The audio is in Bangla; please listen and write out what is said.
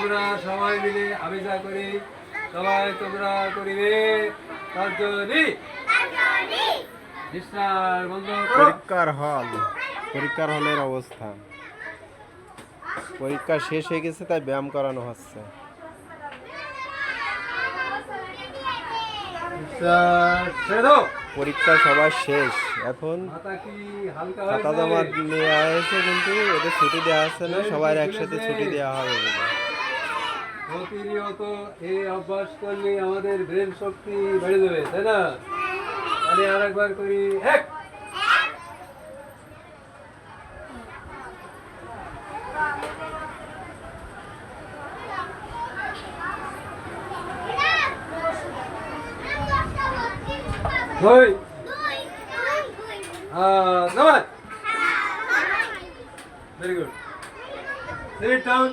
আমরা সবাই মিলে আবিষা করি সবাই তোমরা করিবে। বন্ধ পরীক্ষার হল পরীক্ষার হলের অবস্থা। পরীক্ষা শেষ হয়ে গেছে তাই ব্যায়াম করানো হচ্ছে। পরীক্ষা সবার শেষ। এখন মাথা খাতা জমা হয়েছে নিয়ে হয়েছে কিন্তু ওদের ছুটি দেওয়া হচ্ছে না সবার একসাথে ছুটি দেওয়া হবে বলে। প্রতিনিয়ত এই অভ্যাস করলে আমাদের ব্রেন শক্তি বেড়ে যাবে তাই না? আমি আর একবার করি এক। দুই। নামাজ। Very good sit down